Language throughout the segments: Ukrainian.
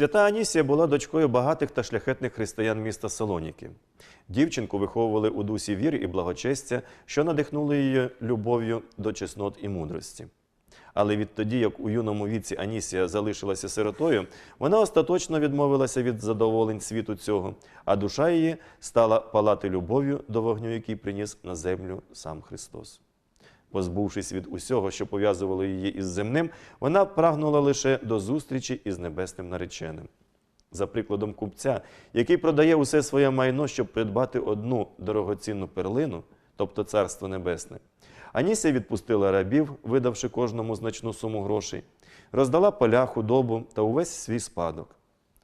Свята Анісія була дочкою багатих та шляхетних християн міста Салоніки. Дівчинку виховували у дусі віри і благочестя, що надихнули її любов'ю до чеснот і мудрості. Але відтоді, як у юному віці Анісія залишилася сиротою, вона остаточно відмовилася від задоволень світу цього, а душа її стала палати любов'ю до вогню, який приніс на землю сам Христос. Позбувшись від усього, що пов'язувало її із земним, вона прагнула лише до зустрічі із небесним нареченим. За прикладом купця, який продає усе своє майно, щоб придбати одну дорогоцінну перлину, тобто Царство Небесне. Анісія відпустила рабів, видавши кожному значну суму грошей, роздала поля, худобу та увесь свій спадок.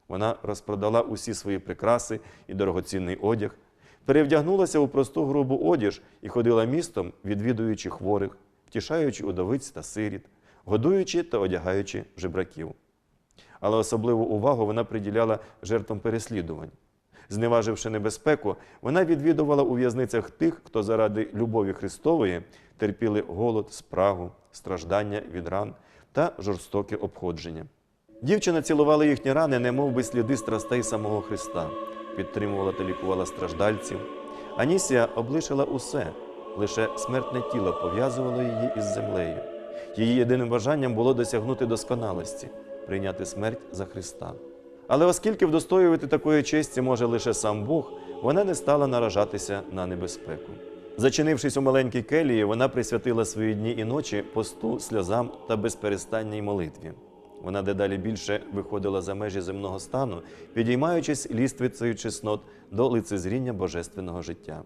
Вона розпродала усі свої прикраси і дорогоцінний одяг, перевдягнулася у просту грубу одіж і ходила містом, відвідуючи хворих, втішаючи удовиць та сиріт, годуючи та одягаючи жебраків. Але особливу увагу вона приділяла жертвам переслідувань. Зневаживши небезпеку, вона відвідувала у в'язницях тих, хто заради любові Христової терпіли голод, спрагу, страждання від ран та жорстоке обходження. Дівчина цілувала їхні рани, немов би сліди страстей самого Христа, підтримувала та лікувала страждальців. Анісія облишила усе, лише смертне тіло пов'язувало її із землею. Її єдиним бажанням було досягнути досконалості, прийняти смерть за Христа. Але оскільки вдостоювати такої честі може лише сам Бог, вона не стала наражатися на небезпеку. Зачинившись у маленькій келії, вона присвятила свої дні і ночі посту, сльозам та безперестанній молитві. Вона дедалі більше виходила за межі земного стану, підіймаючись ліствицею чеснот до лицезріння божественного життя.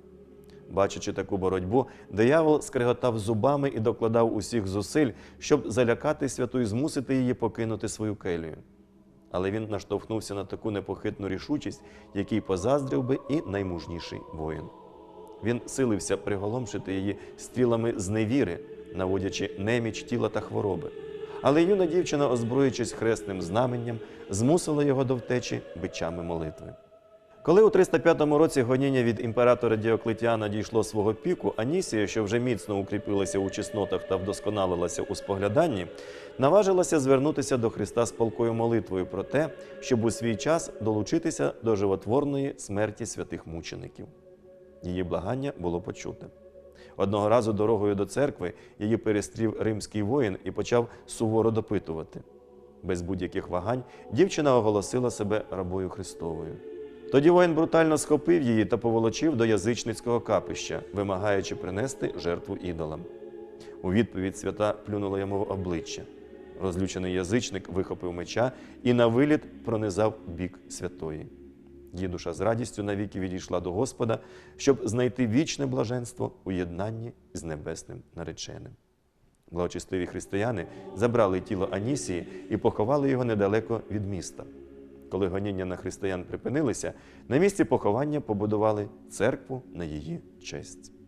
Бачачи таку боротьбу, диявол скриготав зубами і докладав усіх зусиль, щоб залякати святу і змусити її покинути свою келію. Але він наштовхнувся на таку непохитну рішучість, якій позаздрив би і наймужніший воїн. Він силився приголомшити її стрілами зневіри, наводячи неміч тіла та хвороби. Але юна дівчина, озброюючись хресним знаменням, змусила його до втечі бичами молитви. Коли у 305 році гоніння від імператора Діоклетіана дійшло свого піку, Анісія, що вже міцно укріпилася у чеснотах та вдосконалилася у спогляданні, наважилася звернутися до Христа з палкою молитвою про те, щоб у свій час долучитися до животворної смерті святих мучеників. Її благання було почуте. Одного разу дорогою до церкви її перестрів римський воїн і почав суворо допитувати. Без будь-яких вагань дівчина оголосила себе рабою Христовою. Тоді воїн брутально схопив її та поволочив до язичницького капища, вимагаючи принести жертву ідолам. У відповідь свята плюнула йому в обличчя. Розлючений язичник вихопив меча і на виліт пронизав бік святої. Її душа з радістю навіки відійшла до Господа, щоб знайти вічне блаженство у єднанні з небесним нареченим. Благочестиві християни забрали тіло Анісії і поховали його недалеко від міста. Коли гоніння на християн припинилися, на місці поховання побудували церкву на її честь.